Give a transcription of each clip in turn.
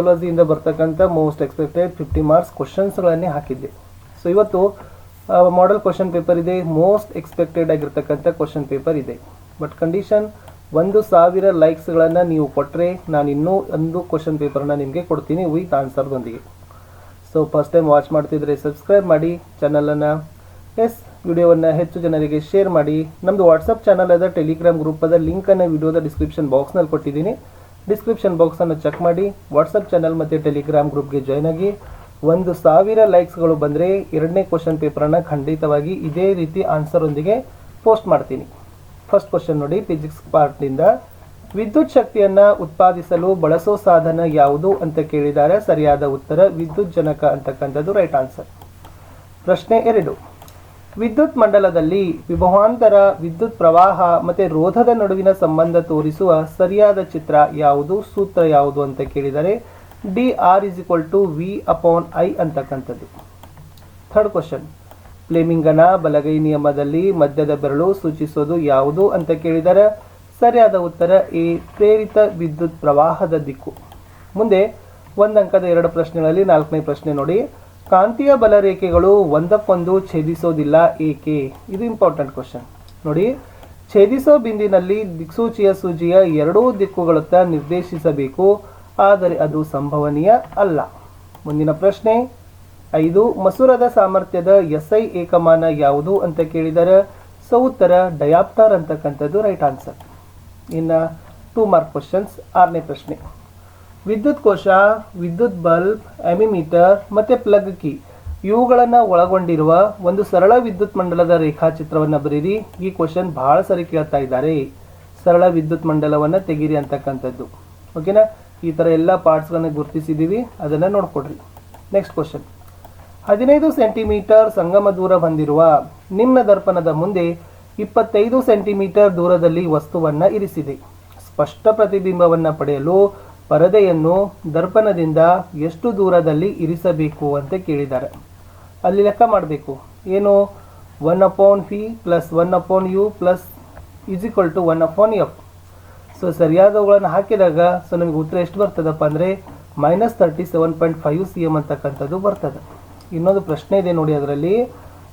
ಸೈಕಾಲಜಿಯಿಂದ ಬರ್ತಕ್ಕಂಥ most expected fifty marks ಕ್ವಶನ್ಸ್ಗಳನ್ನೇ ಹಾಕಿದ್ದೆ. ಸೊ ಇವತ್ತು ಮಾಡೆಲ್ ಕ್ವಶನ್ ಪೇಪರ್ ಇದೆ ಮೋಸ್ಟ್ ಎಕ್ಸ್ಪೆಕ್ಟೆಡ್ ಆಗಿರ್ತಕ್ಕಂಥ ಕ್ವಶನ್ ಪೇಪರ್ ಇದೆ. ಬಟ್ ಕಂಡೀಷನ್ ಒಂದು ಸಾವಿರ ಲೈಕ್ಸ್ಗಳನ್ನು ನೀವು ಕೊಟ್ಟರೆ ನಾನು ಇನ್ನೂ ಒಂದು ಕ್ವಶನ್ ಪೇಪರ್ನ ನಿಮಗೆ ಕೊಡ್ತೀನಿ ವಿತ್ ಆನ್ಸರ್ದೊಂದಿಗೆ ಸೊ ಫಸ್ಟ್ ಟೈಮ್ ವಾಚ್ ಮಾಡ್ತಿದ್ರೆ ಸಬ್ಸ್ಕ್ರೈಬ್ ಮಾಡಿ ಚಾನಲನ್ನು ಎಸ್ ವಿಡಿಯೋವನ್ನು ಹೆಚ್ಚು ಜನರಿಗೆ ಶೇರ್ ಮಾಡಿ. ನಮ್ಮದು ವಾಟ್ಸಪ್ ಚಾನಲ್ ಅದ ಟೆಲಿಗ್ರಾಮ್ ಗ್ರೂಪ್ ಅದ ಲಿಂಕನ್ನು ವಿಡಿಯೋದ ಡಿಸ್ಕ್ರಿಪ್ಷನ್ ಬಾಕ್ಸ್ನಲ್ಲಿ ಕೊಟ್ಟಿದ್ದೀನಿ. ಡಿಸ್ಕ್ರಿಪ್ಷನ್ ಬಾಕ್ಸನ್ನು ಚೆಕ್ ಮಾಡಿ. ವಾಟ್ಸಪ್ ಚಾನಲ್ ಮತ್ತು ಟೆಲಿಗ್ರಾಮ್ ಗ್ರೂಪ್ಗೆ ಜಾಯ್ನ್ ಆಗಿ. ಒಂದು ಸಾವಿರ ಲೈಕ್ಸ್ಗಳು ಬಂದರೆ ಎರಡನೇ ಕ್ವಶನ್ ಪೇಪರನ್ನು ಖಂಡಿತವಾಗಿ ಇದೇ ರೀತಿ ಆನ್ಸರ್ ಒಂದಿಗೆ ಪೋಸ್ಟ್ ಮಾಡ್ತೀನಿ. ಫಸ್ಟ್ ಕ್ವಶನ್ ನೋಡಿ, ಫಿಸಿಕ್ಸ್ ಪಾರ್ಟ್ನಿಂದ. ವಿದ್ಯುತ್ ಶಕ್ತಿಯನ್ನು ಉತ್ಪಾದಿಸಲು ಬಳಸೋ ಸಾಧನ ಯಾವುದು ಅಂತ ಕೇಳಿದ್ದಾರೆ ಸರಿಯಾದ ಉತ್ತರ ವಿದ್ಯುತ್ ಜನಕ ಅಂತಕ್ಕಂಥದ್ದು ರೈಟ್ ಆನ್ಸರ್. ಪ್ರಶ್ನೆ ಎರಡು. ವಿದ್ಯುತ್ ಮಂಡಲದಲ್ಲಿ ವಿಭವಾಂತರ ವಿದ್ಯುತ್ ಪ್ರವಾಹ ಮತ್ತೆ ರೋಧದ ನಡುವಿನ ಸಂಬಂಧ ತೋರಿಸುವ ಸರಿಯಾದ ಚಿತ್ರ ಯಾವುದು, ಸೂತ್ರ ಯಾವುದು ಅಂತ ಕೇಳಿದರೆ the R is equal to V upon I ಅಂತಕ್ಕಂಥದ್ದು. ಥರ್ಡ್ ಕ್ವಶನ್ ಫ್ಲೇಮಿಂಗನ ಬಲಗೈ ನಿಯಮದಲ್ಲಿ ಮಧ್ಯದ ಬೆರಳು ಸೂಚಿಸೋದು ಯಾವುದು ಅಂತ ಕೇಳಿದರೆ ಸರಿಯಾದ ಉತ್ತರ ಎ ಪ್ರೇರಿತ ವಿದ್ಯುತ್ ಪ್ರವಾಹದ ದಿಕ್ಕು. ಮುಂದೆ ಒಂದು ಅಂಕದ ಎರಡು ಪ್ರಶ್ನೆಗಳಲ್ಲಿ ನಾಲ್ಕನೇ ಪ್ರಶ್ನೆ ನೋಡಿ. ಕಾಂತೀಯ ಬಲರೇಖೆಗಳು ಒಂದಕ್ಕೊಂದು ಛೇದಿಸೋದಿಲ್ಲ ಏಕೆ? ಇದು ಇಂಪಾರ್ಟೆಂಟ್ ಕ್ವಶನ್ ನೋಡಿ, ಛೇದಿಸೋ ಬಿಂದಿನಲ್ಲಿ ದಿಕ್ಸೂಚಿಯ ಸೂಜಿಯ ಎರಡೂ ದಿಕ್ಕುಗಳತ್ತ ನಿರ್ದೇಶಿಸಬೇಕು, ಆದರೆ ಅದು ಸಂಭವನೀಯ ಅಲ್ಲ. ಮುಂದಿನ ಪ್ರಶ್ನೆ, ಐದು, ಮಸೂರದ ಸಾಮರ್ಥ್ಯದ ಎಸ್ ಐ ಏಕಮಾನ ಯಾವುದು ಅಂತ ಕೇಳಿದರೆ ಸೊ ಉತ್ತರ ಡಯಾಪ್ಟರ್ ಅಂತಕ್ಕಂಥದ್ದು ರೈಟ್ ಆನ್ಸರ್ ಇನ್ನು ಟೂ ಮಾರ್ಕ್ ಕ್ವಶನ್ಸ್ ಆರನೇ ಪ್ರಶ್ನೆ. ವಿದ್ಯುತ್ ಕೋಶ, ವಿದ್ಯುತ್ ಬಲ್ಬ್ ಎಮಿಮೀಟರ್ ಮತ್ತು ಪ್ಲಗ್ ಕೀ. ಇವುಗಳನ್ನು ಒಳಗೊಂಡಿರುವ ಒಂದು ಸರಳ ವಿದ್ಯುತ್ ಮಂಡಲದ ರೇಖಾಚಿತ್ರವನ್ನು ಬರೀರಿ. ಈ ಕ್ವಶನ್ ಬಹಳ ಸರಿ ಕೇಳ್ತಾ ಇದ್ದಾರೆ. ಸರಳ ವಿದ್ಯುತ್ ಮಂಡಲವನ್ನು ತೆಗೀರಿ ಅಂತಕ್ಕಂಥದ್ದು. ಓಕೆನಾ ಈ ಥರ ಎಲ್ಲ ಪಾರ್ಟ್ಸ್ಗಳನ್ನು ಗುರುತಿಸಿದ್ದೀವಿ ಅದನ್ನು ನೋಡ್ಕೊಡ್ರಿ. ನೆಕ್ಸ್ಟ್ ಕ್ವಶನ್ ಹದಿನೈದು ಸೆಂಟಿಮೀಟರ್ ಸಂಗಮ ದೂರ ಹೊಂದಿರುವ ನಿಮ್ನ ದರ್ಪಣದ ಮುಂದೆ ಇಪ್ಪತ್ತೈದು ಸೆಂಟಿಮೀಟರ್ ದೂರದಲ್ಲಿ ವಸ್ತುವನ್ನು ಇರಿಸಿದೆ. ಸ್ಪಷ್ಟ ಪ್ರತಿಬಿಂಬವನ್ನು ಪಡೆಯಲು ಪರದೆಯನ್ನು ದರ್ಪಣದಿಂದ ಎಷ್ಟು ದೂರದಲ್ಲಿ ಇರಿಸಬೇಕು ಅಂತ ಕೇಳಿದ್ದಾರೆ. ಅಲ್ಲಿ ಲೆಕ್ಕ ಮಾಡಬೇಕು. ಏನು? One upon V plus one upon U plus is equal to one upon F so ಸರಿಯಾದವುಗಳನ್ನು ಹಾಕಿದಾಗ ಸೊ ನಮಗೆ ಉತ್ತರ ಎಷ್ಟು ಬರ್ತದಪ್ಪ ಅಂದರೆ minus thirty seven point five C M ಅಂತಕ್ಕಂಥದ್ದು ಬರ್ತದೆ. ಇನ್ನೊಂದು ಪ್ರಶ್ನೆ ಇದೆ ನೋಡಿ ಅದರಲ್ಲಿ.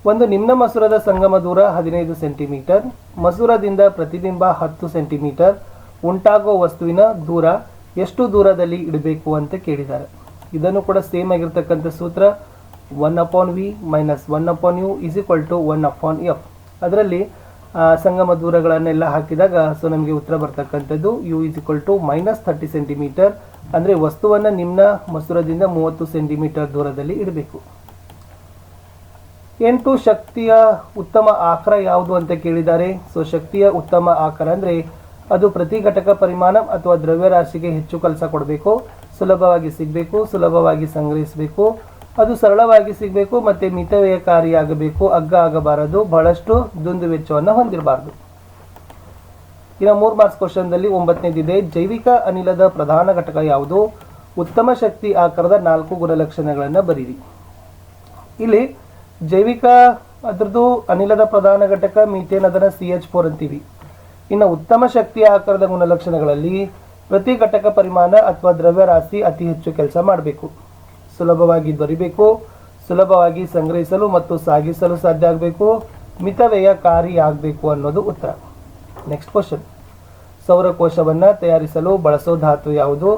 ಒಂದು ನಿಮ್ನ ಮಸೂರದ ಸಂಗಮ ದೂರ ಹದಿನೈದು ಸೆಂಟಿಮೀಟರ್ ಮಸೂರದಿಂದ ಪ್ರತಿಬಿಂಬ ಹತ್ತು ಸೆಂಟಿಮೀಟರ್ ಉಂಟಾಗುವ ವಸ್ತುವಿನ ದೂರ ಎಷ್ಟು ದೂರದಲ್ಲಿ ಇಡಬೇಕು ಅಂತ ಕೇಳಿದ್ದಾರೆ. ಇದನ್ನು ಕೂಡ ಸೇಮ್ ಆಗಿರ್ತಕ್ಕಂಥ ಸೂತ್ರ one upon V minus one upon U is equal to one upon F ಅದರಲ್ಲಿ ಸಂಗಮ ದೂರಗಳನ್ನೆಲ್ಲ ಹಾಕಿದಾಗ ಸೊ ನಮಗೆ ಉತ್ತರ ಬರ್ತಕ್ಕಂಥದ್ದು U is equal to minus thirty centimetre ಅಂದರೆ ವಸ್ತುವನ್ನು ನಿಮ್ನ ಮಸೂರದಿಂದ ಮೂವತ್ತು ಸೆಂಟಿಮೀಟರ್ ದೂರದಲ್ಲಿ ಇಡಬೇಕು. ಎಂಟು, ಶಕ್ತಿಯ ಉತ್ತಮ ಆಕಾರ ಯಾವುದು ಅಂತ ಕೇಳಿದ್ದಾರೆ. ಸೊ ಶಕ್ತಿಯ ಉತ್ತಮ ಆಕಾರ ಅಂದರೆ ಅದು ಪ್ರತಿ ಘಟಕ ಪರಿಮಾಣ ಅಥವಾ ದ್ರವ್ಯರಾಶಿಗೆ ಹೆಚ್ಚು ಕೆಲಸ ಕೊಡಬೇಕು, ಸುಲಭವಾಗಿ ಸಿಗಬೇಕು, ಸುಲಭವಾಗಿ ಸಂಗ್ರಹಿಸಬೇಕು. ಅದು ಸರಳವಾಗಿ ಸಿಗಬೇಕು ಮತ್ತು ಮಿತವ್ಯಯಕಾರಿಯಾಗಬೇಕು ಅಗ್ಗ ಆಗಬಾರದು, ಬಹಳಷ್ಟು ದುಂದು ವೆಚ್ಚವನ್ನು ಹೊಂದಿರಬಾರದು. ಇನ್ನು ಮೂರು ಮಾರ್ಕ್ಸ್ ಕ್ವಶನ್ದಲ್ಲಿ ಒಂಬತ್ತನೇದಿದೆ, ಜೈವಿಕ ಅನಿಲದ ಪ್ರಧಾನ ಘಟಕ ಯಾವುದು? ಉತ್ತಮ ಶಕ್ತಿ ಆಕಾರದ ನಾಲ್ಕು ಗುಣಲಕ್ಷಣಗಳನ್ನು ಬರೀರಿ. ಇಲ್ಲಿ ಜೈವಿಕ, ಅದರದ್ದು ಅನಿಲದ ಪ್ರಧಾನ ಘಟಕ, ಮೀಥೇನ್, ಅದನ್ನು ಸಿ ಎಚ್ ಫೋರ್ ಅಂತೀವಿ. ಇನ್ನು ಉತ್ತಮ ಶಕ್ತಿಯ ಆಕಾರದ ಗುಣಲಕ್ಷಣಗಳಲ್ಲಿ ಪ್ರತಿ ಘಟಕ ಪರಿಮಾಣ ಅಥವಾ ದ್ರವ್ಯರಾಶಿ ಅತಿ ಹೆಚ್ಚು ಕೆಲಸ ಮಾಡಬೇಕು. ಸುಲಭವಾಗಿ ದೊರಿಬೇಕು ಸುಲಭವಾಗಿ ಸಂಗ್ರಹಿಸಲು ಮತ್ತು ಸಾಗಿಸಲು ಸಾಧ್ಯ ಆಗಬೇಕು ಮಿತವ್ಯಯಕಾರಿಯಾಗಬೇಕು ಅನ್ನೋದು ಉತ್ತರ. ನೆಕ್ಸ್ಟ್ ಕ್ವಶನ್ ಸೌರಕೋಶವನ್ನು ತಯಾರಿಸಲು ಬಳಸೋ ಧಾತು ಯಾವುದು?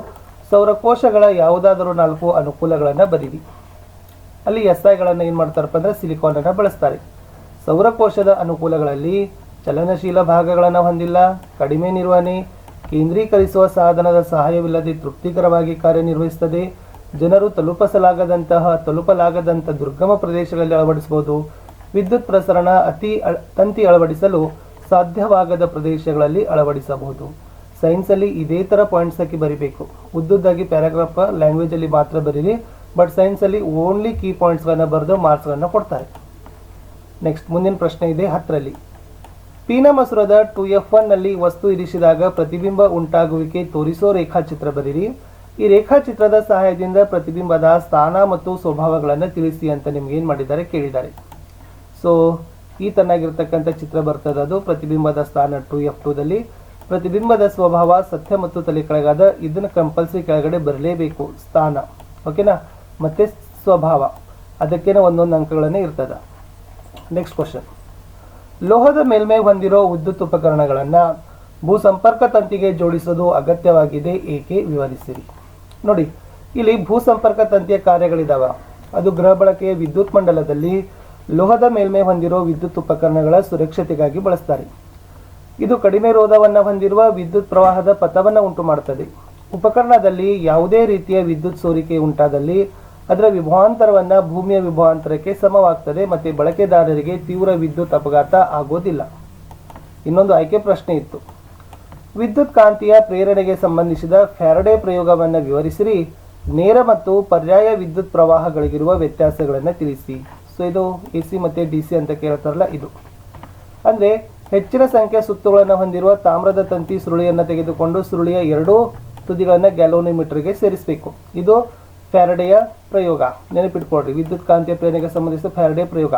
ಸೌರಕೋಶಗಳ ಯಾವುದಾದರೂ ನಾಲ್ಕು ಅನುಕೂಲಗಳನ್ನು ಬರೀರಿ. ಅಲ್ಲಿ ಎಸ್ ಐಗಳನ್ನು ಏನು ಮಾಡ್ತಾರಪ್ಪ ಅಂದರೆ ಸಿಲಿಕಾನನ್ನು ಬಳಸ್ತಾರೆ. ಸೌರಕೋಶದ ಅನುಕೂಲಗಳಲ್ಲಿ ಚಲನಶೀಲ ಭಾಗಗಳನ್ನು ಹೊಂದಿಲ್ಲ. ಕಡಿಮೆ ನಿರ್ವಹಣೆ, ಕೇಂದ್ರೀಕರಿಸುವ ಸಾಧನದ ಸಹಾಯವಿಲ್ಲದೆ ತೃಪ್ತಿಕರವಾಗಿ ಕಾರ್ಯನಿರ್ವಹಿಸುತ್ತದೆ ಜನರು ತಲುಪಿಸಲಾಗದಂತಹ ತಲುಪಲಾಗದಂಥ ದುರ್ಗಮ ಪ್ರದೇಶಗಳಲ್ಲಿ ಅಳವಡಿಸಬಹುದು. ವಿದ್ಯುತ್ ಪ್ರಸರಣ ಅತಿ ತಂತಿ ಅಳವಡಿಸಲು ಸಾಧ್ಯವಾಗದ ಪ್ರದೇಶಗಳಲ್ಲಿ ಅಳವಡಿಸಬಹುದು. ಸೈನ್ಸಲ್ಲಿ ಇದೇ ಥರ ಪಾಯಿಂಟ್ಸ್ ಹಾಕಿ ಬರಿಬೇಕು. ಉದ್ದುದ್ದಾಗಿ ಪ್ಯಾರಾಗ್ರಾಫ್ ಲ್ಯಾಂಗ್ವೇಜಲ್ಲಿ ಮಾತ್ರ ಬರೀರಿ ಬಟ್ ಸೈನ್ಸಲ್ಲಿ ಓನ್ಲಿ ಕೀ ಪಾಯಿಂಟ್ಸ್ಗಳನ್ನು ಬರೆದು ಮಾರ್ಕ್ಸ್ಗಳನ್ನು ಕೊಡ್ತಾರೆ. ನೆಕ್ಸ್ಟ್ ಮುಂದಿನ ಪ್ರಶ್ನೆ ಇದೆ ಹತ್ತರಲ್ಲಿ. ಪೀನ ಮಸೂರದ ಟು ಎಫ್ನಲ್ಲಿ ವಸ್ತು ಇರಿಸಿದಾಗ ಪ್ರತಿಬಿಂಬ ಉಂಟಾಗುವಿಕೆ ತೋರಿಸೋ ರೇಖಾಚಿತ್ರ ಬರೀರಿ. ಈ ರೇಖಾಚಿತ್ರದ ಸಹಾಯದಿಂದ ಪ್ರತಿಬಿಂಬದ ಸ್ಥಾನ ಮತ್ತು ಸ್ವಭಾವಗಳನ್ನು ತಿಳಿಸಿ ಅಂತ ನಿಮ್ಗೆ ಏನು ಮಾಡಿದ್ದಾರೆ ಕೇಳಿದ್ದಾರೆ. ಸೊ ಈ ತನ್ನಾಗಿರ್ತಕ್ಕಂಥ ಚಿತ್ರ ಬರ್ತದೆ ಅದು. ಪ್ರತಿಬಿಂಬದ ಸ್ಥಾನ ಟು ಎಫ್ ಟೂದಲ್ಲಿ ಪ್ರತಿಬಿಂಬದ ಸ್ವಭಾವ ಸತ್ಯ ಮತ್ತು ತಲೆ ಕೆಳಗಾದ ಇದನ್ನು ಕಂಪಲ್ಸರಿ ಕೆಳಗಡೆ ಬರಲೇಬೇಕು. ಸ್ಥಾನ. ಓಕೆನಾ ಮತ್ತೆ ಸ್ವಭಾವ. ಅದಕ್ಕೇನೆ ಒಂದೊಂದು ಅಂಕಗಳನ್ನೇ ಇರ್ತದೆ. ನೆಕ್ಸ್ಟ್ ಕ್ವಶನ್ ಲೋಹದ ಮೇಲ್ಮೈ ಹೊಂದಿರೋ ವಿದ್ಯುತ್ ಉಪಕರಣಗಳನ್ನು ಭೂ ಸಂಪರ್ಕ ತಂತಿಗೆ ಜೋಡಿಸೋದು ಅಗತ್ಯವಾಗಿದೆ, ಏಕೆ ವಿವರಿಸಿರಿ. ನೋಡಿ, ಇಲ್ಲಿ ಭೂ ಸಂಪರ್ಕ ತಂತಿಯ ಕಾರ್ಯಗಳಿದಾವ. ಅದು ಗೃಹ ಬಳಕೆಯ ವಿದ್ಯುತ್ ಮಂಡಲದಲ್ಲಿ ಲೋಹದ ಮೇಲ್ಮೈ ಹೊಂದಿರೋ ವಿದ್ಯುತ್ ಉಪಕರಣಗಳ ಸುರಕ್ಷತೆಗಾಗಿ ಬಳಸ್ತಾರೆ. ಇದು ಕಡಿಮೆ ರೋಧವನ್ನು ಹೊಂದಿರುವ ವಿದ್ಯುತ್ ಪ್ರವಾಹದ ಪಥವನ್ನು ಉಂಟು ಮಾಡುತ್ತದೆ ಉಪಕರಣದಲ್ಲಿ ಯಾವುದೇ ರೀತಿಯ ವಿದ್ಯುತ್ ಸೋರಿಕೆ ಉಂಟಾದಲ್ಲಿ ಅದರ ವಿಭವಾಂತರವನ್ನು ಭೂಮಿಯ ವಿಭವಾಂತರಕ್ಕೆ ಸಮವಾಗ್ತದೆ ಮತ್ತು ಬಳಕೆದಾರರಿಗೆ ತೀವ್ರ ವಿದ್ಯುತ್ ಅಪಘಾತ ಆಗೋದಿಲ್ಲ. ಇನ್ನೊಂದು ಆಯ್ಕೆ ಪ್ರಶ್ನೆ ಇತ್ತು. ವಿದ್ಯುತ್ ಕಾಂತಿಯ ಪ್ರೇರಣೆಗೆ ಸಂಬಂಧಿಸಿದ ಫ್ಯಾರಡೆ ಪ್ರಯೋಗವನ್ನು ವಿವರಿಸಿರಿ. ನೇರ ಮತ್ತು ಪರ್ಯಾಯ ವಿದ್ಯುತ್ ಪ್ರವಾಹಗಳಿಗಿರುವ ವ್ಯತ್ಯಾಸಗಳನ್ನು ತಿಳಿಸಿ. ಸೊ ಇದು ಎ ಸಿ ಮತ್ತು ಡಿ ಸಿ ಅಂತ ಕೇಳ್ತಾರಲ್ಲ ಇದು. ಅಂದರೆ ಹೆಚ್ಚಿನ ಸಂಖ್ಯೆಯ ಸುತ್ತುಗಳನ್ನು ಹೊಂದಿರುವ ತಾಮ್ರದ ತಂತಿ ಸುರುಳಿಯನ್ನು ತೆಗೆದುಕೊಂಡು ಸುರುಳಿಯ ಎರಡೂ ತುದಿಗಳನ್ನು ಗ್ಯಾಲೋನಿಮೀಟರ್ಗೆ ಸೇರಿಸಬೇಕು. ಇದು ಫ್ಯಾರಡೆಯ ಪ್ರಯೋಗ. ನೆನಪಿಟ್ಕೊಳ್ರಿ, ವಿದ್ಯುತ್ ಕಾಂತೀಯ ಪ್ರೇರಣೆಗೆ ಸಂಬಂಧಿಸಿದ ಫ್ಯಾರಡೆ ಪ್ರಯೋಗ.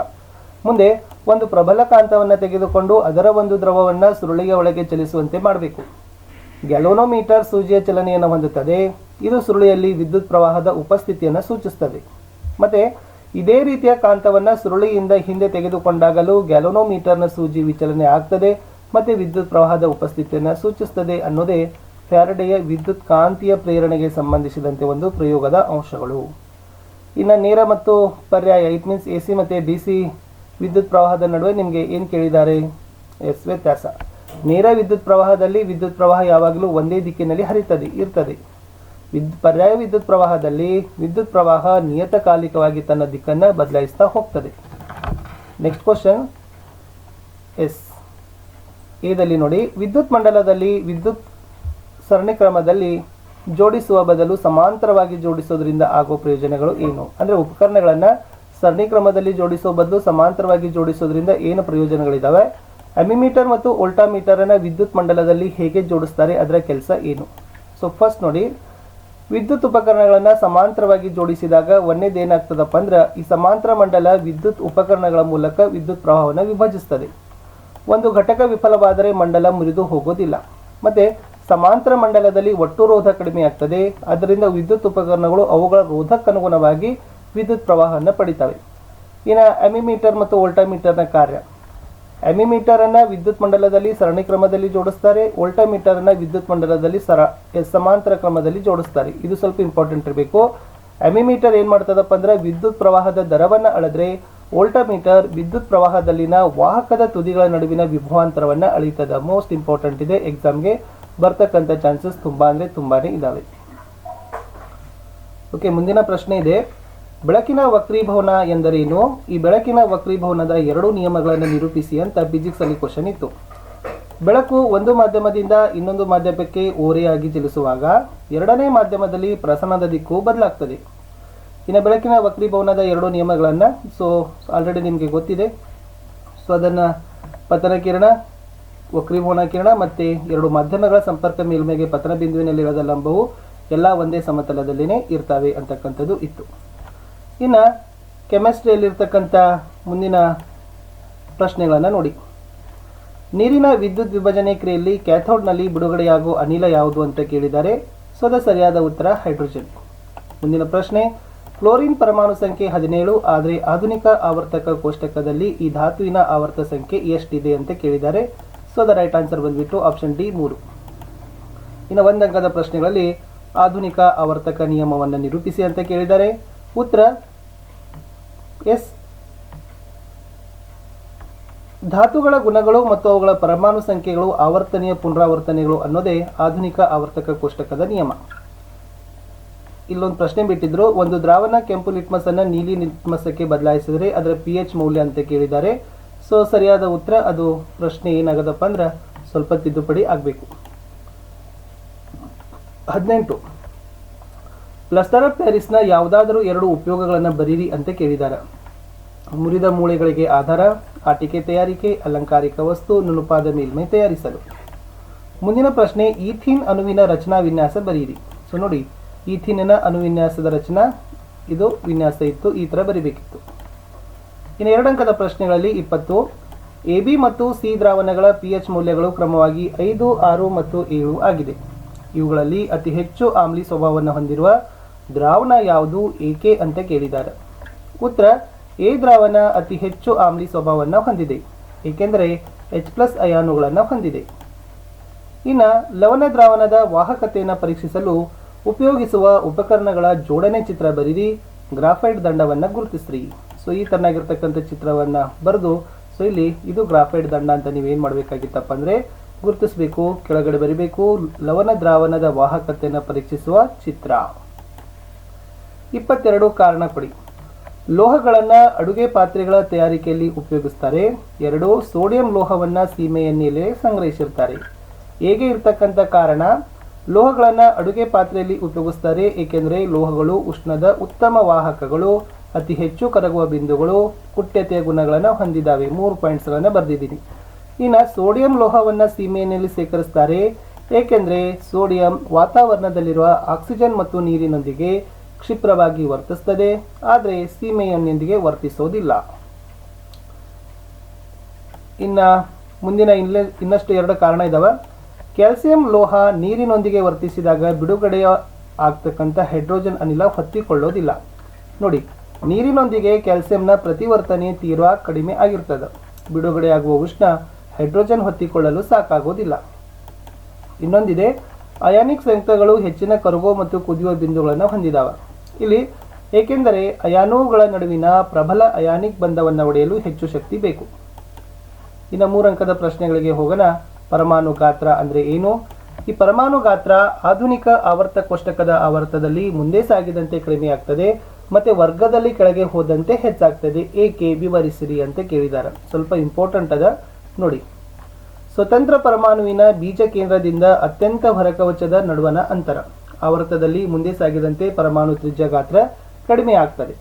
ಮುಂದೆ ಒಂದು ಪ್ರಬಲ ಕಾಂತವನ್ನು ತೆಗೆದುಕೊಂಡು ಅದರ ಒಂದು ದ್ರವವನ್ನು ಸುರುಳಿಯ ಒಳಗೆ ಚಲಿಸುವಂತೆ ಮಾಡಬೇಕು. ಗ್ಯಾಲೋನೋಮೀಟರ್ ಸೂಜಿಯ ಚಲನೆಯನ್ನು ಹೊಂದುತ್ತದೆ. ಇದು ಸುರುಳಿಯಲ್ಲಿ ವಿದ್ಯುತ್ ಪ್ರವಾಹದ ಉಪಸ್ಥಿತಿಯನ್ನು ಸೂಚಿಸುತ್ತದೆ. ಮತ್ತೆ ಇದೇ ರೀತಿಯ ಕಾಂತವನ್ನು ಸುರುಳಿಯಿಂದ ಹಿಂದೆ ತೆಗೆದುಕೊಂಡಾಗಲೂ ಗ್ಯಾಲೋನೋಮೀಟರ್ನ ಸೂಜಿ ವಿಚಲನೆ ಆಗ್ತದೆ, ಮತ್ತೆ ವಿದ್ಯುತ್ ಪ್ರವಾಹದ ಉಪಸ್ಥಿತಿಯನ್ನು ಸೂಚಿಸುತ್ತದೆ ಅನ್ನೋದೇ ಫ್ಯಾರಡೆಯ ವಿದ್ಯುತ್ ಕಾಂತೀಯ ಪ್ರೇರಣೆಗೆ ಸಂಬಂಧಿಸಿದಂತೆ ಒಂದು ಪ್ರಯೋಗದ ಅಂಶಗಳು. ಇನ್ನು ನೇರ ಮತ್ತು ಪರ್ಯಾಯ ಇಟ್ ಮೀನ್ಸ್ ಎ ಸಿ ಮತ್ತು ಡಿ ಸಿ ವಿದ್ಯುತ್ ಪ್ರವಾಹದ ನಡುವೆ ನಿಮಗೆ ಏನು ಕೇಳಿದ್ದಾರೆ? ಎಸ್ ವ್ಯತ್ಯಾಸ. ನೇರ ವಿದ್ಯುತ್ ಪ್ರವಾಹದಲ್ಲಿ ವಿದ್ಯುತ್ ಪ್ರವಾಹ ಯಾವಾಗಲೂ ಒಂದೇ ದಿಕ್ಕಿನಲ್ಲಿ ಹರಿತದೆ, ಇರ್ತದೆ. ವಿದ್, ಪರ್ಯಾಯ ವಿದ್ಯುತ್ ಪ್ರವಾಹದಲ್ಲಿ ವಿದ್ಯುತ್ ಪ್ರವಾಹ ನಿಯತಕಾಲಿಕವಾಗಿ ತನ್ನ ದಿಕ್ಕನ್ನು ಬದಲಾಯಿಸ್ತಾ ಹೋಗ್ತದೆ. ನೆಕ್ಸ್ಟ್ ಕ್ವಶನ್ ಎಸ್ ಎದಲ್ಲಿ ನೋಡಿ, ವಿದ್ಯುತ್ ಮಂಡಲದಲ್ಲಿ ವಿದ್ಯುತ್ ಸರಣಿ ಕ್ರಮದಲ್ಲಿ ಜೋಡಿಸುವ ಬದಲು ಸಮಾಂತರವಾಗಿ ಜೋಡಿಸೋದ್ರಿಂದ ಆಗೋ ಪ್ರಯೋಜನಗಳು ಏನು? ಅಂದರೆ ಉಪಕರಣಗಳನ್ನು ಸರಣಿ ಕ್ರಮದಲ್ಲಿ ಜೋಡಿಸೋ ಬದಲು ಸಮಾಂತರವಾಗಿ ಜೋಡಿಸೋದ್ರಿಂದ ಏನು ಪ್ರಯೋಜನಗಳಿದ್ದಾವೆ ಅಮಿಮೀಟರ್ ಮತ್ತು ವೋಲ್ಟಾಮೀಟರನ್ನು ವಿದ್ಯುತ್ ಮಂಡಲದಲ್ಲಿ ಹೇಗೆ ಜೋಡಿಸ್ತಾರೆ? ಅದರ ಕೆಲಸ ಏನು? ಸೊ ಫಸ್ಟ್ ನೋಡಿ, ವಿದ್ಯುತ್ ಉಪಕರಣಗಳನ್ನು ಸಮಾಂತರವಾಗಿ ಜೋಡಿಸಿದಾಗ ಒಂದೇದು ಏನಾಗ್ತದಪ್ಪ ಅಂದ್ರೆ ಈ ಸಮಾಂತರ ಮಂಡಲ ವಿದ್ಯುತ್ ಉಪಕರಣಗಳ ಮೂಲಕ ವಿದ್ಯುತ್ ಪ್ರವಾಹವನ್ನು ವಿಭಜಿಸ್ತದೆ. ಒಂದು ಘಟಕ ವಿಫಲವಾದರೆ ಮಂಡಲ ಮುರಿದು ಹೋಗೋದಿಲ್ಲ. ಮತ್ತೆ ಸಮಾಂತರ ಮಂಡಲದಲ್ಲಿ ಒಟ್ಟು ರೋಧ ಕಡಿಮೆ ಆಗ್ತದೆ. ಆದ್ದರಿಂದ ವಿದ್ಯುತ್ ಉಪಕರಣಗಳು ಅವುಗಳ ರೋಧಕ್ಕನುಗುಣವಾಗಿ ವಿದ್ಯುತ್ ಪ್ರವಾಹವನ್ನು ಪಡಿತವೆ. ಇನ್ನು ಅಮಿಮೀಟರ್ ಮತ್ತು ವೋಲ್ಟಾಮೀಟರ್ನ ಕಾರ್ಯ. ಅಮಿಮೀಟರ್ ಅನ್ನ ವಿದ್ಯುತ್ ಮಂಡಲದಲ್ಲಿ ಸರಣಿ ಕ್ರಮದಲ್ಲಿ ಜೋಡಿಸ್ತಾರೆ. ವೋಲ್ಟಾಮೀಟರ್ ಅನ್ನ ವಿದ್ಯುತ್ ಮಂಡಲದಲ್ಲಿ ಸರ ಸಮಾಂತರ ಕ್ರಮದಲ್ಲಿ ಜೋಡಿಸ್ತಾರೆ. ಇದು ಸ್ವಲ್ಪ ಇಂಪಾರ್ಟೆಂಟ್ ಇರಬೇಕು. ಅಮಿಮೀಟರ್ ಏನ್ ಮಾಡ್ತದಪ್ಪ ಅಂದ್ರೆ ವಿದ್ಯುತ್ ಪ್ರವಾಹದ ದರವನ್ನ ಅಳೆದ್ರೆ ವೋಲ್ಟಾಮೀಟರ್ ವಿದ್ಯುತ್ ಪ್ರವಾಹದಲ್ಲಿನ ವಾಹಕದ ತುದಿಗಳ ನಡುವಿನ ವಿಭವಾಂತರವನ್ನ ಅಳೀತದ ಮೋಸ್ಟ್ ಇಂಪಾರ್ಟೆಂಟ್ ಇದೆ ಎಕ್ಸಾಮ್ಗೆ ಬರ್ತಕ್ಕಂಥ ಚಾನ್ಸಸ್ ತುಂಬಾ ಅಂದ್ರೆ ತುಂಬಾನೇ ಇದ್ದಾವೆ ಓಕೆ ಮುಂದಿನ ಪ್ರಶ್ನೆ ಇದೆ. ಬೆಳಕಿನ ವಕ್ರೀಭವನ ಎಂದರೇನು? ಈ ಬೆಳಕಿನ ವಕ್ರೀಭವನದ ಎರಡು ನಿಯಮಗಳನ್ನು ನಿರೂಪಿಸಿ ಅಂತ ಫಿಸಿಕ್ಸ್ ಅಲ್ಲಿ ಕ್ವಶನ್ ಇತ್ತು. ಬೆಳಕು ಒಂದು ಮಾಧ್ಯಮದಿಂದ ಇನ್ನೊಂದು ಮಾಧ್ಯಮಕ್ಕೆ ಓರೆಯಾಗಿ ಚಲಿಸುವಾಗ ಎರಡನೇ ಮಾಧ್ಯಮದಲ್ಲಿ ಪ್ರಸನ್ನದ ದಿಕ್ಕು ಬದಲಾಗ್ತದೆ. ಇನ್ನು ಬೆಳಕಿನ ವಕ್ರೀಭವನದ ಎರಡು ನಿಯಮಗಳನ್ನು ಸೊ ಆಲ್ರೆಡಿ ನಿಮಗೆ ಗೊತ್ತಿದೆ. ಸೊ ಅದನ್ನು ಪತನ ವಕ್ರೀಭವನ ಕಿರಣ ಮತ್ತು ಎರಡು ಮಾಧ್ಯಮಗಳ ಸಂಪರ್ಕ ಮೇಲ್ಮೆಗೆ ಪತನ ಬಿಂದುವಿನಲ್ಲಿರದ ಲಂಬವು ಎಲ್ಲ ಒಂದೇ ಸಮತಲದಲ್ಲಿನೇ ಇರ್ತವೆ ಅಂತಕ್ಕಂಥದ್ದು ಇತ್ತು. ಇನ್ನು ಕೆಮಿಸ್ಟ್ರಿಯಲ್ಲಿರ್ತಕ್ಕಂಥ ಮುಂದಿನ ಪ್ರಶ್ನೆಗಳನ್ನು ನೋಡಿ. ನೀರಿನ ವಿದ್ಯುತ್ ವಿಭಜನೆ ಕ್ರಿಯೆಯಲ್ಲಿ ಕ್ಯಾಥೋಡ್ನಲ್ಲಿ ಬಿಡುಗಡೆಯಾಗುವ ಅನಿಲ ಯಾವುದು ಅಂತ ಕೇಳಿದ್ದಾರೆ ಸೊ ಸರಿಯಾದ ಉತ್ತರ ಹೈಡ್ರೋಜನ್. ಮುಂದಿನ ಪ್ರಶ್ನೆ, ಕ್ಲೋರಿನ್ ಪರಮಾಣು ಸಂಖ್ಯೆ ಹದಿನೇಳು, ಆದರೆ ಆಧುನಿಕ ಆವರ್ತಕ ಕೋಷ್ಟಕದಲ್ಲಿ ಈ ಧಾತುವಿನ ಆವರ್ತ ಸಂಖ್ಯೆ ಎಷ್ಟಿದೆ ಅಂತ ಕೇಳಿದ್ದಾರೆ ಸೊ ದ ರೈಟ್ ಆನ್ಸರ್ ಬಂದ್ಬಿಟ್ಟು ಆಪ್ಷನ್ ಡಿ ಮೂರು. ಇನ್ನು ಒಂದಂಕದ ಪ್ರಶ್ನೆಗಳಲ್ಲಿ ಆಧುನಿಕ ಆವರ್ತಕ ನಿಯಮವನ್ನು ನಿರೂಪಿಸಿ ಅಂತ ಕೇಳಿದ್ದಾರೆ ಉತ್ತರ ಎಸ್. ಧಾತುಗಳ ಗುಣಗಳು ಮತ್ತು ಅವುಗಳ ಪರಮಾಣು ಸಂಖ್ಯೆಗಳು, ಆವರ್ತನೆಯ ಪುನರಾವರ್ತನೆಗಳು ಅನ್ನೋದೇ ಆಧುನಿಕ ಆವರ್ತಕ ಕೋಷ್ಟಕದ ನಿಯಮ. ಇಲ್ಲೊಂದು ಪ್ರಶ್ನೆ ಬಿಟ್ಟಿದ್ರು, ಒಂದು ದ್ರಾವಣ ಕೆಂಪು ಲಿಟ್ಮಸ್ ಅನ್ನ ನೀಲಿ ಲಿಟ್ಮಸ್ಸಕ್ಕೆ ಬದಲಾಯಿಸಿದರೆ ಅದರ ಪಿ ಎಚ್ ಮೌಲ್ಯ ಅಂತ ಕೇಳಿದ್ದಾರೆ. ಸೊ ಸರಿಯಾದ ಉತ್ತರ ಅದು ಪ್ರಶ್ನೆ ಏನಾಗದಪ್ಪ ಅಂದ್ರೆ ಸ್ವಲ್ಪ ತಿದ್ದುಪಡಿ ಆಗಬೇಕು. ಹದಿನೆಂಟು. ಪ್ಲಸ್ಟರ್ ಪ್ಯಾರಿಸ್ನ ಯಾವುದಾದರೂ ಎರಡು ಉಪಯೋಗಗಳನ್ನು ಬರೀರಿ ಅಂತ ಕೇಳಿದ್ದಾರೆ ಮುರಿದ ಮೂಳೆಗಳಿಗೆ ಆಧಾರ, ಆಟಿಕೆ ತಯಾರಿಕೆ, ಅಲಂಕಾರಿಕ ವಸ್ತು, ನುಣುಪಾದ ಮೇಲ್ಮೈ ತಯಾರಿಸಲು. ಮುಂದಿನ ಪ್ರಶ್ನೆ, ಈಥೀನ್ ಅಣುವಿನ ರಚನಾ ವಿನ್ಯಾಸ ಬರೀರಿ. ಸೊ ನೋಡಿ, ಈಥೀನಿನ ಅಣುವಿನ್ಯಾಸದ ರಚನಾ, ಇದು ವಿನ್ಯಾಸ ಇತ್ತು, ಈ ಥರ ಬರಿಬೇಕಿತ್ತು. ಇನ್ನು ಎರಡಂಕದ ಪ್ರಶ್ನೆಗಳಲ್ಲಿ ಇಪ್ಪತ್ತು. ಎ, ಬಿ ಮತ್ತು ಸಿ ದ್ರಾವಣಗಳ ಪಿ ಎಚ್ ಮೌಲ್ಯಗಳು ಕ್ರಮವಾಗಿ ಐದು, ಆರು ಮತ್ತು ಏಳು ಆಗಿದೆ. ಇವುಗಳಲ್ಲಿ ಅತಿ ಹೆಚ್ಚು ಆಮ್ಲಿ ಸ್ವಭಾವವನ್ನು ಹೊಂದಿರುವ ದ್ರಾವಣ ಯಾವುದು, ಏಕೆ ಅಂತ ಕೇಳಿದ್ದಾರೆ. ಉತ್ತರ, ಎ ದ್ರಾವಣ ಅತಿ ಹೆಚ್ಚು ಆಮ್ಲಿ ಸ್ವಭಾವವನ್ನು ಹೊಂದಿದೆ, ಏಕೆಂದರೆ ಎಚ್ ಪ್ಲಸ್ ಅಯಾನುಗಳನ್ನು ಹೊಂದಿದೆ. ಇನ್ನು ಲವಣ ದ್ರಾವಣದ ವಾಹಕತೆಯನ್ನು ಪರೀಕ್ಷಿಸಲು ಉಪಯೋಗಿಸುವ ಉಪಕರಣಗಳ ಜೋಡಣೆ ಚಿತ್ರ ಬರೀರಿ ಗ್ರಾಫೈಟ್ ದಂಡವನ್ನು ಗುರುತಿಸ್ರಿ. ಸೊ ಈ ತರನಾಗಿರ್ತಕ್ಕಂಥ ಚಿತ್ರವನ್ನು ಬರೆದು ಸೊ ಇಲ್ಲಿ ಇದು ಗ್ರಾಫೈಟ್ ದಂಡ ಅಂತ ನೀವೇನು ಮಾಡಬೇಕಾಗಿತ್ತಪ್ಪ ಅಂದರೆ, ಗುರುತಿಸಬೇಕು, ಕೆಳಗಡೆ ಬರಿಬೇಕು, ಲವಣ ದ್ರಾವಣದ ವಾಹಕತೆಯನ್ನು ಪರೀಕ್ಷಿಸುವ ಚಿತ್ರ. ಇಪ್ಪತ್ತೆರಡು ಕಾರಣ ಕೊಡಿ ಲೋಹಗಳನ್ನು ಅಡುಗೆ ಪಾತ್ರೆಗಳ ತಯಾರಿಕೆಯಲ್ಲಿ ಉಪಯೋಗಿಸ್ತಾರೆ. ಎರಡು, ಸೋಡಿಯಂ ಲೋಹವನ್ನು ಸೀಮೆಯ ಮೇಲೆ ಸಂಗ್ರಹಿಸಿರ್ತಾರೆ. ಹೇಗೆ ಇರ್ತಕ್ಕಂಥ ಕಾರಣ? ಲೋಹಗಳನ್ನು ಅಡುಗೆ ಪಾತ್ರೆಯಲ್ಲಿ ಉಪಯೋಗಿಸ್ತಾರೆ ಏಕೆಂದರೆ ಲೋಹಗಳು ಉಷ್ಣದ ಉತ್ತಮ ವಾಹಕಗಳು, ಅತಿ ಹೆಚ್ಚು ಕರಗುವ ಬಿಂದುಗಳು, ಕುಟ್ಯತೆಯ ಗುಣಗಳನ್ನು ಹೊಂದಿದ್ದಾವೆ. ಮೂರು ಪಾಯಿಂಟ್ಸ್ಗಳನ್ನು ಬರೆದಿದ್ದೀನಿ. ಇನ್ನು ಸೋಡಿಯಂ ಲೋಹವನ್ನು ಸೀಮೆಯಲ್ಲಿ ಸೇಕರಿಸ್ತಾರೆ ಏಕೆಂದರೆ ಸೋಡಿಯಂ ವಾತಾವರಣದಲ್ಲಿರುವ ಆಕ್ಸಿಜನ್ ಮತ್ತು ನೀರಿನೊಂದಿಗೆ ಕ್ಷಿಪ್ರವಾಗಿ ವರ್ತಿಸ್ತದೆ, ಆದರೆ ಸೀಮೆಯೊಂದಿಗೆ ವರ್ತಿಸೋದಿಲ್ಲ. ಇನ್ನು ಮುಂದಿನ ಇನ್ನಷ್ಟು ಎರಡು ಕಾರಣ ಇದಾವೆ. ಕ್ಯಾಲ್ಸಿಯಂ ಲೋಹ ನೀರಿನೊಂದಿಗೆ ವರ್ತಿಸಿದಾಗ ಬಿಡುಗಡೆಯ ಆಗ್ತಕ್ಕಂಥ ಹೈಡ್ರೋಜನ್ ಅನಿಲ ಹೊತ್ತಿಕೊಳ್ಳೋದಿಲ್ಲ. ನೋಡಿ, ನೀರಿನೊಂದಿಗೆ ಕ್ಯಾಲ್ಸಿಯಂನ ಪ್ರತಿವರ್ತನೆ ತೀರಾ ಕಡಿಮೆ ಆಗಿರ್ತದೆ. ಬಿಡುಗಡೆಯಾಗುವ ಉಷ್ಣ ಹೈಡ್ರೋಜನ್ ಹೊತ್ತಿಕೊಳ್ಳಲು ಸಾಕಾಗೋದಿಲ್ಲ. ಇನ್ನೊಂದಿದೆ, ಅಯಾನಿಕ್ ಸಂಯುಕ್ತಗಳು ಹೆಚ್ಚಿನ ಕರಗೋ ಮತ್ತು ಕುದಿಯುವ ಬಿಂದುಗಳನ್ನು ಹೊಂದಿದಾವೆ. ಇಲ್ಲಿ ಏಕೆಂದರೆ ಅಯಾನುಗಳ ನಡುವಿನ ಪ್ರಬಲ ಅಯಾನಿಕ್ ಬಂಧವನ್ನು ಒಡೆಯಲು ಹೆಚ್ಚು ಶಕ್ತಿ ಬೇಕು. ಇನ್ನು ಮೂರಂಕದ ಪ್ರಶ್ನೆಗಳಿಗೆ ಹೋಗೋಣ. ಪರಮಾಣು ಗಾತ್ರ ಅಂದರೆ ಏನು? ಈ ಪರಮಾಣು ಗಾತ್ರ ಆಧುನಿಕ ಆವರ್ತ ಕೋಷ್ಟಕದ ಆವರ್ತದಲ್ಲಿ ಮುಂದೆ ಸಾಗಿದಂತೆ ಕಡಿಮೆಯಾಗ್ತದೆ, ಮತ್ತೆ ವರ್ಗದಲ್ಲಿ ಕೆಳಗೆ ಹೋದಂತೆ ಹೆಚ್ಚಾಗ್ತದೆ. ಏಕೆ? ವಿವರಿಸಿರಿ ಅಂತ ಕೇಳಿದ್ದಾರೆ ಸ್ವಲ್ಪ ಇಂಪಾರ್ಟೆಂಟ್ ಅದ, ನೋಡಿ. ಸ್ವತಂತ್ರ ಪರಮಾಣುವಿನ ಬೀಜ ಕೇಂದ್ರದಿಂದ ಅತ್ಯಂತ ಹೊರಕವಚದ ನಡುವಣ ಅಂತರ. ಆವರ್ತದಲ್ಲಿ ಮುಂದೆ ಸಾಗಿದಂತೆ ಪರಮಾಣು ತ್ರಿಜ್ಯ ಗಾತ್ರ ಕಡಿಮೆ ಆಗ್ತದೆ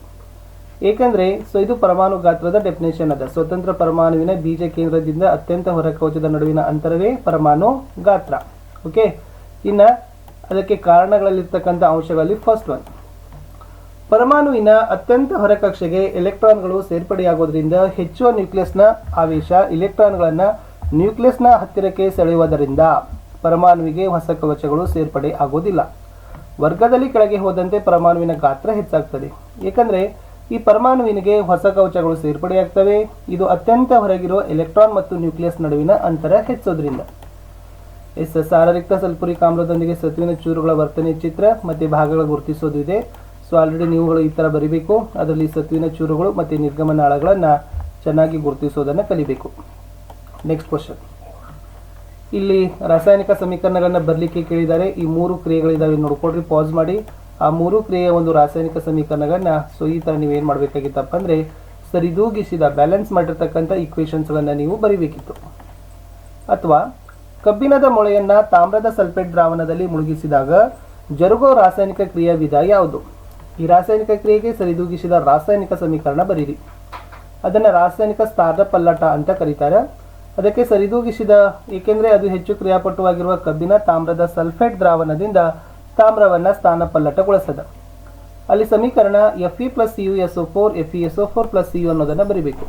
ಏಕೆಂದ್ರೆ, ಸೊ ಇದು ಪರಮಾಣು ಗಾತ್ರದ ಡೆಫಿನೇಷನ್ ಅದ. ಸ್ವತಂತ್ರ ಪರಮಾಣುವಿನ ಬೀಜ ಕೇಂದ್ರದಿಂದ ಅತ್ಯಂತ ಹೊರಕವಚದ ನಡುವಿನ ಅಂತರವೇ ಪರಮಾಣು ಗಾತ್ರ. ಓಕೆ ಇನ್ನು ಅದಕ್ಕೆ ಕಾರಣಗಳಲ್ಲಿರ್ತಕ್ಕಂಥ ಅಂಶಗಳಲ್ಲಿ ಫಸ್ಟ್ ಒನ್ ಪರಮಾಣುವಿನ ಅತ್ಯಂತ ಹೊರಕಕ್ಷೆಗೆ ಎಲೆಕ್ಟ್ರಾನ್ಗಳು ಸೇರ್ಪಡೆಯಾಗೋದ್ರಿಂದ ಹೆಚ್ಚುವ ನ್ಯೂಕ್ಲಿಯಸ್ನ ಆವೇಶ ಇಲೆಕ್ಟ್ರಾನ್ಗಳನ್ನು ನ್ಯೂಕ್ಲಿಯಸ್ನ ಹತ್ತಿರಕ್ಕೆ ಸೆಳೆಯುವುದರಿಂದ ಪರಮಾಣುವಿಗೆ ಹೊಸ ಕವಚಗಳು ಸೇರ್ಪಡೆ ಆಗೋದಿಲ್ಲ. ವರ್ಗದಲ್ಲಿ ಕೆಳಗೆ ಹೋದಂತೆ ಪರಮಾಣುವಿನ ಗಾತ್ರ ಹೆಚ್ಚಾಗ್ತದೆ. ಏಕೆಂದರೆ ಈ ಪರಮಾಣುವಿನಿಗೆ ಹೊಸ ಕವಚಗಳು ಸೇರ್ಪಡೆಯಾಗ್ತವೆ. ಇದು ಅತ್ಯಂತ ಹೊರಗಿರುವ ಎಲೆಕ್ಟ್ರಾನ್ ಮತ್ತು ನ್ಯೂಕ್ಲಿಯಸ್ ನಡುವಿನ ಅಂತರ ಹೆಚ್ಚೋದ್ರಿಂದ. ಎಸ್ ಸಾರರಿಕ್ತ ಸಲ್ಫುರಿಕ್ ಆಮ್ಲದೊಂದಿಗೆ ಸತುವಿನ ಚೂರುಗಳ ವರ್ತನೆ ಚಿತ್ರ ಮತ್ತು ಭಾಗಗಳ ಗುರುತಿಸೋದು ಇದೆ. ಸೊ ಆಲ್ರೆಡಿ ನೀವುಗಳು ಈ ಥರ ಬರಿಬೇಕು. ಅದರಲ್ಲಿ ಸತುವಿನ ಚೂರುಗಳು ಮತ್ತು ನಿರ್ಗಮನ ಆಳಗಳನ್ನು ಚೆನ್ನಾಗಿ ಗುರುತಿಸೋದನ್ನು ಕಲಿಬೇಕು. ನೆಕ್ಸ್ಟ್ ಕ್ವಶನ್ ಇಲ್ಲಿ ರಾಸಾಯನಿಕ ಸಮೀಕರಣಗಳನ್ನು ಬರಲಿಕ್ಕೆ ಕೇಳಿದ್ದಾರೆ. ಈ ಮೂರು ಕ್ರಿಯೆಗಳಿದ್ದಾವೆ ನೋಡ್ಕೊಡ್ರಿ ಪಾಸ್ ಮಾಡಿ. ಆ ಮೂರು ಕ್ರಿಯೆಯ ಒಂದು ರಾಸಾಯನಿಕ ಸಮೀಕರಣಗಳನ್ನ ಸೊ ಈ ಥರ ನೀವೇನು ಮಾಡಬೇಕಾಗಿತ್ತಪ್ಪ ಅಂದರೆ ಸರಿದೂಗಿಸಿದ ಬ್ಯಾಲೆನ್ಸ್ ಮಾಡಿರ್ತಕ್ಕಂಥ ಇಕ್ವೇಷನ್ಸ್ಗಳನ್ನು ನೀವು ಬರಿಬೇಕಿತ್ತು. ಅಥವಾ ಕಬ್ಬಿಣದ ಮೊಳೆಯನ್ನು ತಾಮ್ರದ ಸಲ್ಫೇಟ್ ದ್ರಾವಣದಲ್ಲಿ ಮುಳುಗಿಸಿದಾಗ ಜರುಗೋ ರಾಸಾಯನಿಕ ಕ್ರಿಯಾ ವಿಧ ಯಾವುದು? ಈ ರಾಸಾಯನಿಕ ಕ್ರಿಯೆಗೆ ಸರಿದೂಗಿಸಿದ ರಾಸಾಯನಿಕ ಸಮೀಕರಣ ಬರೀರಿ. ಅದನ್ನು ರಾಸಾಯನಿಕ ಸ್ಥಾನ ಪಲ್ಲಟ ಅಂತ ಕರೀತಾರೆ. ಅದಕ್ಕೆ ಸರಿದೂಗಿಸಿದ ಏಕೆಂದರೆ ಅದು ಹೆಚ್ಚು ಕ್ರಿಯಾಪಟುವಾಗಿರುವ ಕಬ್ಬಿನ ತಾಮ್ರದ ಸಲ್ಫೇಟ್ ದ್ರಾವಣದಿಂದ ತಾಮ್ರವನ್ನು ಸ್ಥಾನಪಲ್ಲಟಗೊಳಿಸದ ಅಲ್ಲಿ ಸಮೀಕರಣ F E plus U S O four F E S O four plus U ಅನ್ನೋದನ್ನು ಬರೀಬೇಕು.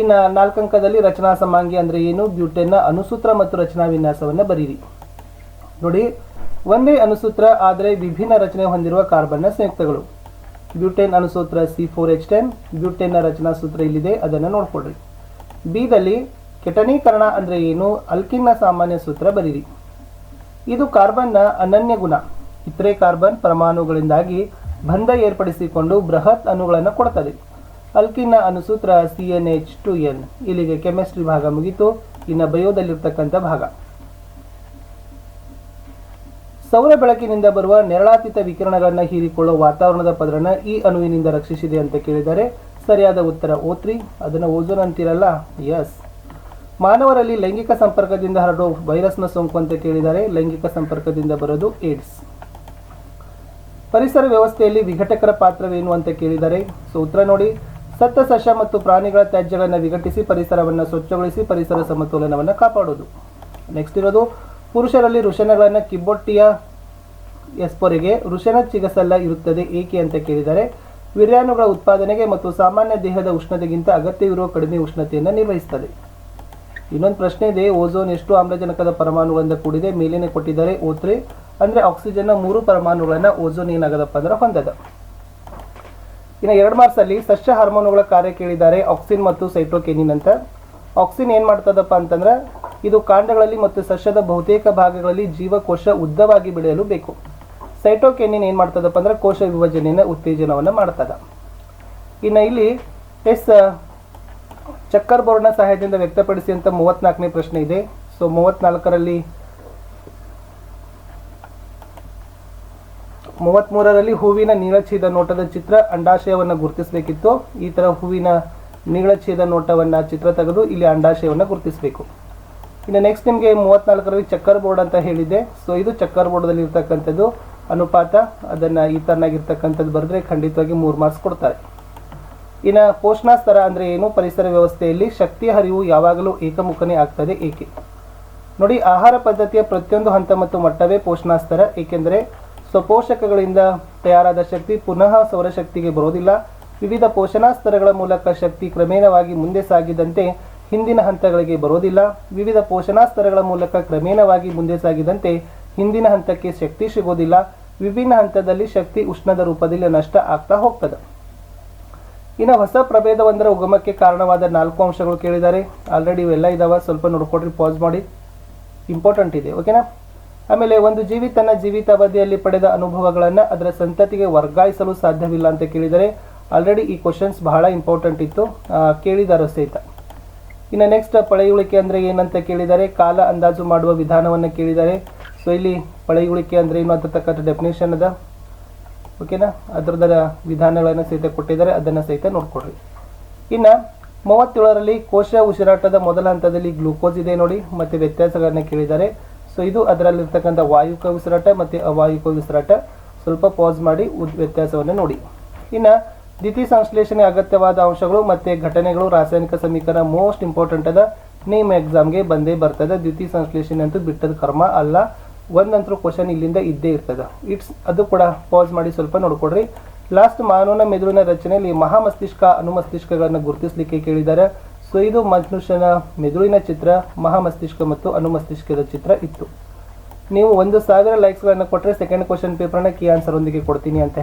ಇನ್ನು ನಾಲ್ಕಂಕದಲ್ಲಿ ರಚನಾ ಸಮಾಂಗಿ ಅಂದರೆ ಏನು? ಬ್ಯೂಟೆನ್ನ ಅನುಸೂತ್ರ ಮತ್ತು ರಚನಾ ವಿನ್ಯಾಸವನ್ನು ಬರೀರಿ. ನೋಡಿ, ಒಂದೇ ಅನುಸೂತ್ರ ಆದರೆ ವಿಭಿನ್ನ ರಚನೆ ಹೊಂದಿರುವ ಕಾರ್ಬನ್ನ ಸಂಯುಕ್ತಗಳು. ಬ್ಯೂಟೆನ್ ಅನುಸೂತ್ರ ಸಿ ಫೋರ್ ಎಚ್ ಟೆನ್ ಬ್ಯೂಟೆನ್ನ ರಚನಾ ಸೂತ್ರ ಇಲ್ಲಿದೆ, ಅದನ್ನು ನೋಡ್ಕೊಳ್ರಿ. ಬಿದಲ್ಲಿ ಕೆಟನೀಕರಣ ಅಂದರೆ ಏನು? ಅಲ್ಕಿನ್ನ ಸಾಮಾನ್ಯ ಸೂತ್ರ ಬರೀರಿ. ಇದು ಕಾರ್ಬನ್ನ ಅನನ್ಯ ಗುಣ. ಇತರೆ ಕಾರ್ಬನ್ ಪರಮಾಣುಗಳಿಂದಾಗಿ ಬಂಧ ಏರ್ಪಡಿಸಿಕೊಂಡು ಬೃಹತ್ ಅಣುಗಳನ್ನು ಕೊಡುತ್ತದೆ ಅಲ್ಕಿನ ಅನುಸೂತ್ರ C N H two N. ಇಲ್ಲಿಗೆ ಕೆಮಿಸ್ಟ್ರಿ ಭಾಗ ಮುಗಿತು. ಇನ್ನು ಬಯೋದಲ್ಲಿರ್ತಕ್ಕಂಥ ಭಾಗ. ಸೌರ ಬೆಳಕಿನಿಂದ ಬರುವ ನೆರಳಾತೀತ ವಿಕಿರಣಗಳನ್ನು ಹೀರಿಕೊಳ್ಳುವ ವಾತಾವರಣದ ಪದರನ ಈ ಅಣುವಿನಿಂದ ರಕ್ಷಿಸಿದೆ ಅಂತ ಕೇಳಿದರೆ ಸರಿಯಾದ ಉತ್ತರ ಓತ್ರಿ ತ್ರೀ. ಅದನ್ನು ಓಜೋನ್ ಅಂತಿರಲ್ಲ? ಎಸ್ ಮಾನವರಲ್ಲಿ ಲೈಂಗಿಕ ಸಂಪರ್ಕದಿಂದ ಹರಡುವ ವೈರಸ್ನ ಸೋಂಕು ಅಂತ ಕೇಳಿದರೆ ಲೈಂಗಿಕ ಸಂಪರ್ಕದಿಂದ ಬರೋದು ಏಡ್ಸ್. ಪರಿಸರ ವ್ಯವಸ್ಥೆಯಲ್ಲಿ ವಿಘಟಕರ ಪಾತ್ರವೇನು ಅಂತ ಕೇಳಿದರೆ, ಸೊ ಉತ್ತರ ನೋಡಿ. ಸತ್ತ ಸಸ್ಯ ಮತ್ತು ಪ್ರಾಣಿಗಳ ತ್ಯಾಜ್ಯಗಳನ್ನು ವಿಘಟಿಸಿ ಪರಿಸರವನ್ನು ಸ್ವಚ್ಛಗೊಳಿಸಿ ಪರಿಸರ ಸಮತೋಲನವನ್ನು ಕಾಪಾಡೋದು. ನೆಕ್ಸ್ಟ್ ಇರೋದು, ಪುರುಷರಲ್ಲಿ ಋಷಣಗಳನ್ನು ಕಿಬ್ಬೊಟ್ಟಿಯ ಎಸ್ಪೊರೆಗೆ ಋಷಣ ಚಿಗಸಲ್ಲ ಇರುತ್ತದೆ ಏಕೆ ಅಂತ ಕೇಳಿದರೆ ವಿರ್ಯಾನುಗಳ ಉತ್ಪಾದನೆಗೆ ಮತ್ತು ಸಾಮಾನ್ಯ ದೇಹದ ಉಷ್ಣತೆಗಿಂತ ಅಗತ್ಯವಿರುವ ಕಡಿಮೆ ಉಷ್ಣತೆಯನ್ನು ನಿರ್ವಹಿಸುತ್ತದೆ ಇನ್ನೊಂದು ಪ್ರಶ್ನೆ ಇದೆ, ಓಝೋನ್ ಎಷ್ಟು ಆಮ್ಲಜನಕದ ಪರಮಾಣುಗಳಿಂದ ಕೂಡಿದೆ? ಮೇಲೇನೆ ಕೊಟ್ಟಿದ್ದಾರೆ ಓತ್ರೆ ಅಂದ್ರೆ ಆಕ್ಸಿಜನ್ನ ಮೂರು ಪರಮಾಣುಗಳನ್ನ ಓಝೋನ್ ಏನಾಗದಪ್ಪ ಅಂದ್ರೆ ಹೊಂದದ. ಇನ್ನು ಎರಡು ಮಾರ್ಕ್ಸಲ್ಲಿ ಸಸ್ಯ ಹಾರ್ಮೋನುಗಳ ಕಾರ್ಯ ಕೇಳಿದ್ದಾರೆ ಆಕ್ಸಿನ್ ಮತ್ತು ಸೈಟೋಕೆನಿನ್ ಅಂತ. ಆಕ್ಸಿನ್ ಏನ್ ಮಾಡ್ತದಪ್ಪ ಅಂತಂದ್ರೆ, ಇದು ಕಾಂಡಗಳಲ್ಲಿ ಮತ್ತು ಸಸ್ಯದ ಬಹುತೇಕ ಭಾಗಗಳಲ್ಲಿ ಜೀವಕೋಶ ಉದ್ದವಾಗಿ ಬೆಳೆಯಲು ಬೇಕು. ಸೈಟೋಕೆನಿನ್ ಏನ್ ಮಾಡ್ತದಪ್ಪ ಅಂದ್ರೆ ಕೋಶ ವಿಭಜನೆಯ ಉತ್ತೇಜನವನ್ನು ಮಾಡ್ತದ. ಇನ್ನು ಇಲ್ಲಿ ಎಸ್ ಚಕ್ಕರ್ ಬೋರ್ಡ್ನ ಸಹಾಯದಿಂದ ವ್ಯಕ್ತಪಡಿಸಿ ಅಂತ ಮೂವತ್ನಾಲ್ಕನೇ ಪ್ರಶ್ನೆ ಇದೆ. ಸೊ ಮೂವತ್ನಾಲ್ಕರಲ್ಲಿ ಮೂವತ್ಮೂರರಲ್ಲಿ ಹೂವಿನ ನೀಳಛೇದ ನೋಟದ ಚಿತ್ರ ಅಂಡಾಶಯವನ್ನು ಗುರುತಿಸಬೇಕಿತ್ತು. ಈ ಥರ ಹೂವಿನ ನೀಳಛೇದ ನೋಟವನ್ನ ಚಿತ್ರ ತೆಗೆದು ಇಲ್ಲಿ ಅಂಡಾಶಯವನ್ನು ಗುರುತಿಸಬೇಕು. ಇನ್ನು ನೆಕ್ಸ್ಟ್ ನಿಮಗೆ ಮೂವತ್ನಾಲ್ಕರಲ್ಲಿ ಚಕ್ಕರ್ ಬೋರ್ಡ್ ಅಂತ ಹೇಳಿದೆ. ಸೊ ಇದು ಚಕ್ಕರ್ ಬೋರ್ಡ್ದಲ್ಲಿ ಇರ್ತಕ್ಕಂಥದ್ದು. ಅನುಪಾತ, ಅದನ್ನ ಈ ತರನಾಗಿರ್ತಕ್ಕಂಥದ್ದು ಬರೆದ್ರೆ ಖಂಡಿತವಾಗಿ ಮೂರು ಮಾರ್ಕ್ಸ್ ಕೊಡ್ತಾರೆ. ಇನ್ನು ಪೋಷಣಾ ಸ್ತರ ಅಂದರೆ ಏನು? ಪರಿಸರ ವ್ಯವಸ್ಥೆಯಲ್ಲಿ ಶಕ್ತಿಯ ಹರಿವು ಯಾವಾಗಲೂ ಏಕಮುಖನೇ ಆಗ್ತದೆ ಏಕೆ? ನೋಡಿ, ಆಹಾರ ಪದ್ಧತಿಯ ಪ್ರತಿಯೊಂದು ಹಂತ ಮತ್ತು ಮಟ್ಟವೇ ಪೋಷಣಾ ಸ್ತರ ಏಕೆಂದರೆ ಸ್ವಪೋಷಕಗಳಿಂದ ತಯಾರಾದ ಶಕ್ತಿ ಪುನಃ ಸೌರಶಕ್ತಿಗೆ ಬರೋದಿಲ್ಲ. ವಿವಿಧ ಪೋಷಣಾ ಸ್ತರಗಳ ಮೂಲಕ ಶಕ್ತಿ ಕ್ರಮೇಣವಾಗಿ ಮುಂದೆ ಸಾಗಿದಂತೆ ಹಿಂದಿನ ಹಂತಗಳಿಗೆ ಬರೋದಿಲ್ಲ. ವಿವಿಧ ಪೋಷಣಾ ಸ್ತರಗಳ ಮೂಲಕ ಕ್ರಮೇಣವಾಗಿ ಮುಂದೆ ಸಾಗಿದಂತೆ ಹಿಂದಿನ ಹಂತಕ್ಕೆ ಶಕ್ತಿ ಸಿಗೋದಿಲ್ಲ. ವಿಭಿನ್ನ ಹಂತದಲ್ಲಿ ಶಕ್ತಿ ಉಷ್ಣದ ರೂಪದಲ್ಲಿ ನಷ್ಟ ಆಗ್ತಾ ಹೋಗ್ತದೆ. ಇನ್ನು ಹೊಸ ಪ್ರಭೇದವೊಂದರ ಉಗಮಕ್ಕೆ ಕಾರಣವಾದ ನಾಲ್ಕು ಅಂಶಗಳು ಕೇಳಿದ್ದಾರೆ. ಆಲ್ರೆಡಿ ಇವೆಲ್ಲ ಇದಾವೆ, ಸ್ವಲ್ಪ ನೋಡ್ಕೊಡ್ರಿ ಪಾಸ್ ಮಾಡಿ. ಇಂಪಾರ್ಟೆಂಟ್ ಇದೆ ಓಕೆನಾ ಆಮೇಲೆ ಒಂದು ಜೀವಿ ತನ್ನ ಜೀವಿತಾವಧಿಯಲ್ಲಿ ಪಡೆದ ಅನುಭವಗಳನ್ನು ಅದರ ಸಂತತಿಗೆ ವರ್ಗಾಯಿಸಲು ಸಾಧ್ಯವಿಲ್ಲ ಅಂತ ಕೇಳಿದರೆ ಆಲ್ರೆಡಿ ಈ ಕ್ವಶನ್ಸ್ ಬಹಳ ಇಂಪಾರ್ಟೆಂಟ್ ಇತ್ತು. ಕೇಳಿದಾರ ಸಹಿತ. ಇನ್ನು ನೆಕ್ಸ್ಟ್ ಪಳೆಯುಳಿಕೆ ಅಂದರೆ ಏನಂತ ಕೇಳಿದ್ದಾರೆ ಕಾಲ ಅಂದಾಜು ಮಾಡುವ ವಿಧಾನವನ್ನು ಕೇಳಿದ್ದಾರೆ ಸೊ ಇಲ್ಲಿ ಪಳೆಯುಳಿಕೆ ಅಂದರೆ ಏನು ಅಂತಕ್ಕಂಥ ಡೆಫಿನೇಷನ್ ಅದ. ಓಕೆನಾ? ಅದರದರ ವಿಧಾನಗಳನ್ನು ಸಹಿತ ಕೊಟ್ಟಿದ್ದಾರೆ, ಅದನ್ನು ಸಹಿತ ನೋಡ್ಕೊಡ್ರಿ ಇನ್ನು, ಮೂವತ್ತೇಳರಲ್ಲಿ ಕೋಶ ಉಸಿರಾಟದ ಮೊದಲ ಹಂತದಲ್ಲಿ ಗ್ಲೂಕೋಸ್ ಇದೆ ನೋಡಿ, ಮತ್ತು ವ್ಯತ್ಯಾಸಗಳನ್ನು ಕೇಳಿದ್ದಾರೆ. ಸೊ ಇದು ಅದರಲ್ಲಿರ್ತಕ್ಕಂಥ ವಾಯುಕ ಉಸಿರಾಟ ಮತ್ತು ಅವಾಯುಕ ಉಸಿರಾಟ. ಸ್ವಲ್ಪ ಪಾಸ್ ಮಾಡಿ ವ್ಯತ್ಯಾಸವನ್ನು ನೋಡಿ. ಇನ್ನು, ದ್ವಿತೀಯ ಸಂಶ್ಲೇಷಣೆ ಅಗತ್ಯವಾದ ಅಂಶಗಳು ಮತ್ತು ಘಟನೆಗಳು ರಾಸಾಯನಿಕ ಸಮೀಕರಣ ಮೋಸ್ಟ್ ಇಂಪಾರ್ಟೆಂಟ್ ಅದ. ನೇಮ್ ಎಕ್ಸಾಮ್ಗೆ ಬಂದೇ ಬರ್ತದೆ. ದ್ವಿತೀಯ ಸಂಶ್ಲೇಷಣೆ ಅಂತೂ ಬಿಟ್ಟದ ಕರ್ಮ ಅಲ್ಲ. ಒಂದಂತರೂ ಕ್ವಶನ್ ಇಲ್ಲಿಂದ ಇದ್ದೇ ಇರ್ತದೆ. ಇಟ್ಸ್ ಅದು ಕೂಡ ಪಾಸ್ ಮಾಡಿ ಸ್ವಲ್ಪ ನೋಡ್ಕೊಡ್ರಿ ಲಾಸ್ಟ್ ಮಾನವನ ಮೆದುಳಿನ ರಚನೆಯಲ್ಲಿ ಮಹಾಮಸ್ತಿಷ್ಕ ಅನುಮಸ್ತಿಷ್ಕಗಳನ್ನು ಗುರುತಿಸಲಿಕ್ಕೆ ಕೇಳಿದ್ದಾರೆ ಸೊ ಇದು ಮನುಷ್ಯನ ಮೆದುಳಿನ ಚಿತ್ರ, ಮಹಾಮಸ್ತಿಷ್ಕ ಮತ್ತು ಅನುಮಸ್ತಿಷ್ಕದ ಚಿತ್ರ ಇತ್ತು. ನೀವು ಒಂದು ಸಾವಿರ ಲೈಕ್ಸ್ಗಳನ್ನು ಕೊಟ್ಟರೆ ಸೆಕೆಂಡ್ ಕ್ವಶನ್ ಪೇಪರ್ನ ಕೀ ಆನ್ಸರ್ ಒಂದಿಗೆ ಕೊಡ್ತೀನಿ ಅಂತ